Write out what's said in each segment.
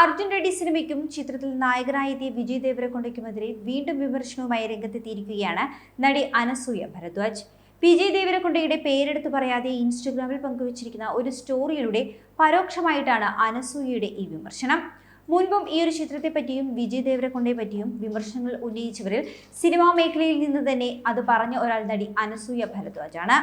അർജുൻ റെഡ്ഡി സിനിമയ്ക്കും ചിത്രത്തിൽ നായകനായി എത്തിയ വിജയ് ദേവരക്കൊണ്ടയ്ക്കുമെതിരെ വീണ്ടും വിമർശനവുമായി രംഗത്തെത്തിയിരിക്കുകയാണ് നടി അനസൂയ ഭരദ്വാജ്. വിജയ് ദേവരക്കൊണ്ടയുടെ പേരെടുത്ത് പറയാതെ ഇൻസ്റ്റഗ്രാമിൽ പങ്കുവച്ചിരിക്കുന്ന ഒരു സ്റ്റോറിയിലൂടെ പരോക്ഷമായിട്ടാണ് അനസൂയയുടെ ഈ വിമർശനം. മുൻപും ഈ ഒരു ചിത്രത്തെ പറ്റിയും വിജയ് ദേവരക്കൊണ്ടയെ പറ്റിയും വിമർശനങ്ങൾ ഉന്നയിച്ചവരിൽ സിനിമാ മേഖലയിൽ നിന്ന് തന്നെ അത് പറഞ്ഞ ഒരാൾ നടി അനസൂയ ഭരദ്വാജാണ്.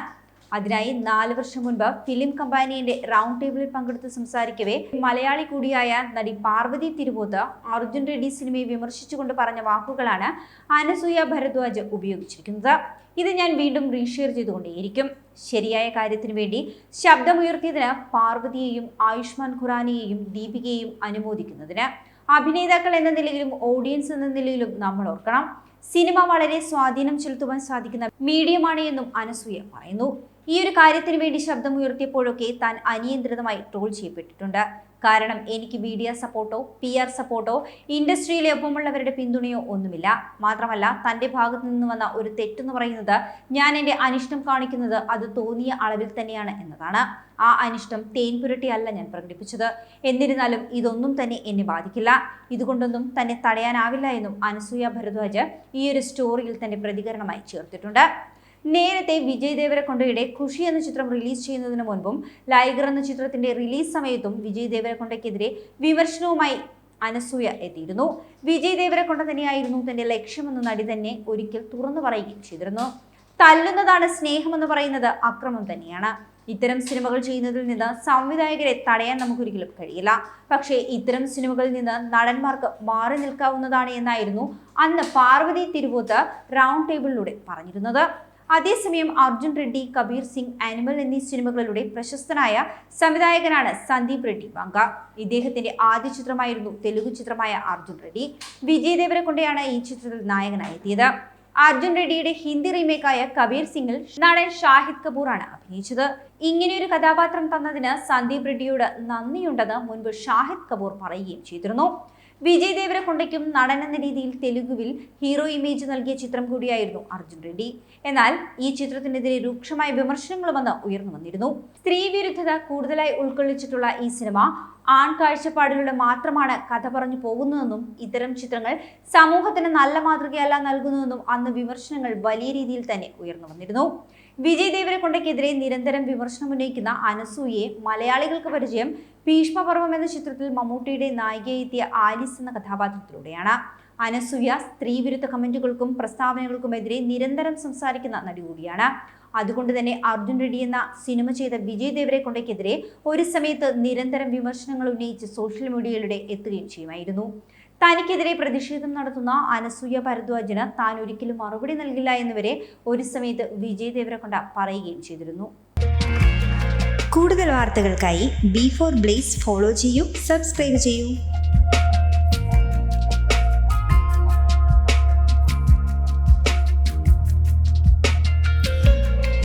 അതിനായി നാല് വർഷം മുൻപ് ഫിലിം കമ്പാനിയുടെ റൗണ്ട് ടേബിളിൽ പങ്കെടുത്ത് സംസാരിക്കവേ മലയാളി കൂടിയായ നടി പാർവതി തിരുവോത്ത് അർജുൻ റെഡ്ഡി സിനിമയെ വിമർശിച്ചുകൊണ്ട് പറഞ്ഞ വാക്കുകളാണ് അനസൂയ ഭരദ്വാജ് ഉപയോഗിച്ചിരിക്കുന്നത്. ഇത് ഞാൻ വീണ്ടും റീഷെയർ ചെയ്തുകൊണ്ടേയിരിക്കും. ശരിയായ കാര്യത്തിനു വേണ്ടി ശബ്ദമുയർത്തിയതിന് പാർവതിയെയും ആയുഷ്മാൻ ഖുറാനെയും ദീപികയെയും അനുമോദിക്കുന്നതിന്. അഭിനേതാക്കൾ എന്ന നിലയിലും ഓഡിയൻസ് എന്ന നിലയിലും നമ്മൾ ഓർക്കണം. സിനിമ വളരെ സ്വാധീനം ചെലുത്തുവാൻ സാധിക്കുന്ന മീഡിയമാണ് എന്നും അനസൂയ പറയുന്നു. ഈ ഒരു കാര്യത്തിന് വേണ്ടി ശബ്ദമുയർത്തിയപ്പോഴൊക്കെ താൻ അനിയന്ത്രിതമായി ട്രോൾ ചെയ്യപ്പെട്ടിട്ടുണ്ട്. കാരണം എനിക്ക് മീഡിയ സപ്പോർട്ടോ പി ആർ സപ്പോർട്ടോ ഇൻഡസ്ട്രിയിലെ ഒപ്പമുള്ളവരുടെ പിന്തുണയോ ഒന്നുമില്ല. മാത്രമല്ല തന്റെ ഭാഗത്തു നിന്ന് വന്ന ഒരു തെറ്റെന്ന് പറയുന്നത് ഞാൻ എന്റെ അനിഷ്ടം കാണിക്കുന്നത് അത് തോന്നിയ അളവിൽ തന്നെയാണ് എന്നതാണ്. ആ അനിഷ്ടം തേൻ പുരട്ടിയല്ല ഞാൻ പ്രകടിപ്പിച്ചത്. എന്നിരുന്നാലും ഇതൊന്നും തന്നെ എന്നെ ബാധിക്കില്ല. ഇതുകൊണ്ടൊന്നും തന്നെ തടയാനാവില്ല എന്നും അനസൂയ ഭരദ്വാജ് ഈ ഒരു സ്റ്റോറിയിൽ തന്റെ പ്രതികരണമായി ചേർത്തിട്ടുണ്ട്. നേരത്തെ വിജയ് ദേവരക്കൊണ്ടയുടെ ഖുഷി എന്ന ചിത്രം റിലീസ് ചെയ്യുന്നതിന് മുൻപും ലൈഗർ എന്ന ചിത്രത്തിന്റെ റിലീസ് സമയത്തും വിജയ് ദേവരക്കൊണ്ടയ്ക്കെതിരെ വിമർശനവുമായി അനസൂയ എത്തിയിരുന്നു. വിജയ് ദേവരക്കൊണ്ട തന്നെയായിരുന്നു തന്റെ ലക്ഷ്യമെന്ന് നടി തന്നെ ഒരിക്കൽ തുറന്നു പറയുകയും ചെയ്തിരുന്നു. തല്ലുന്നതാണ് സ്നേഹമെന്ന് പറയുന്നത് അക്രമം തന്നെയാണ്. ഇത്തരം സിനിമകൾ ചെയ്യുന്നതിൽ നിന്ന് സംവിധായകരെ തടയാൻ നമുക്കൊരിക്കലും കഴിയില്ല. പക്ഷേ ഇത്തരം സിനിമകളിൽ നിന്ന് നടന്മാർക്ക് മാറി നിൽക്കാവുന്നതാണ് എന്നായിരുന്നു അന്ന് പാർവതി തിരുവോത്ത് റൗണ്ട് ടേബിളിലൂടെ പറഞ്ഞിരുന്നത്. അതേസമയം അർജുൻ റെഡ്ഡി കബീർ സിംഗ് ആനിമൽ എന്നീ സിനിമകളിലൂടെ പ്രശസ്തനായ സംവിധായകനാണ് സന്ദീപ് റെഡ്ഡി വാങ്ക ഇദ്ദേഹത്തിന്റെ ആദ്യ ചിത്രമായിരുന്നു തെലുഗു ചിത്രമായ അർജുൻ റെഡ്ഡി. വിജയ് ദേവരക്കൊണ്ടയാണ് ഈ ചിത്രത്തിൽ നായകനായി എത്തിയത് അർജുൻ റെഡ്ഡിയുടെ ഹിന്ദി റീമേക്കായ കബീർ സിംഗിൽ നടൻ ഷാഹിദ് ആണ് അഭിനയിച്ചത്. ഇങ്ങനെയൊരു കഥാപാത്രം തന്നതിന് സന്ദീപ് റെഡ്ഡിയോട് നന്ദിയുണ്ടെന്ന് മുൻപ് ഷാഹിദ് കപൂർ പറയുകയും ചെയ്തിരുന്നു. വിജയ് ദേവരകൊണ്ടയ്ക്കും നടൻ എന്ന രീതിയിൽ തെലുഗുവിൽ ഹീറോ ഇമേജ് നൽകിയ ചിത്രം കൂടിയായിരുന്നു അർജുൻ റെഡ്ഡി. എന്നാൽ ഈ ചിത്രത്തിനെതിരെ രൂക്ഷമായ വിമർശനങ്ങളും വന്ന് ഉയർന്നു വന്നിരുന്നു. സ്ത്രീ വിരുദ്ധത കൂടുതലായി ഉൾക്കൊള്ളിച്ചിട്ടുള്ള ഈ സിനിമ ആൺ കാഴ്ചപ്പാടിലൂടെ മാത്രമാണ് കഥ പറഞ്ഞു പോകുന്നതെന്നും ഇത്തരം ചിത്രങ്ങൾ സമൂഹത്തിന് നല്ല മാതൃകയല്ല നൽകുന്നതെന്നും അന്ന് വിമർശനങ്ങൾ വലിയ രീതിയിൽ തന്നെ ഉയർന്നു വന്നിരുന്നു. വിജയ് ദേവരക്കൊണ്ടയ്ക്കെതിരെ നിരന്തരം വിമർശനം ഉന്നയിക്കുന്ന അനസൂയെ മലയാളികൾക്ക് പരിചയം ഭീഷ്മപർവം എന്ന ചിത്രത്തിൽ മമ്മൂട്ടിയുടെ നായികയെ എത്തിയ ആലിസ് എന്ന കഥാപാത്രത്തിലൂടെയാണ്. അനസൂയ സ്ത്രീവിരുദ്ധ കമന്റുകൾക്കും പ്രസ്താവനകൾക്കുമെതിരെ നിരന്തരം സംസാരിക്കുന്ന നടി കൂടിയാണ്. അതുകൊണ്ട് തന്നെ അർജുൻ റെഡ്ഡി എന്ന സിനിമ ചെയ്ത വിജയ് ദേവരെക്കൊണ്ടയ്ക്കെതിരെ ഒരു സമയത്ത് നിരന്തരം വിമർശനങ്ങൾ ഉന്നയിച്ച് സോഷ്യൽ മീഡിയയിലൂടെ എത്തുകയും ചെയ്യുമായിരുന്നു. തനിക്കെതിരെ പ്രതിഷേധം നടത്തുന്ന അനസൂയ ഭരദ്വാജിന് താൻ ഒരിക്കലും മറുപടി നൽകില്ല എന്നുവരെ ഒരു സമയത്ത് വിജയ് ദേവരക്കൊണ്ട പറയുകയും ചെയ്തിരുന്നു. കൂടുതൽ വാർത്തകൾക്കായി ബി ഫോർ ബ്ലേസ് ഫോളോ ചെയ്യൂ സബ്സ്ക്രൈബ് ചെയ്യൂ.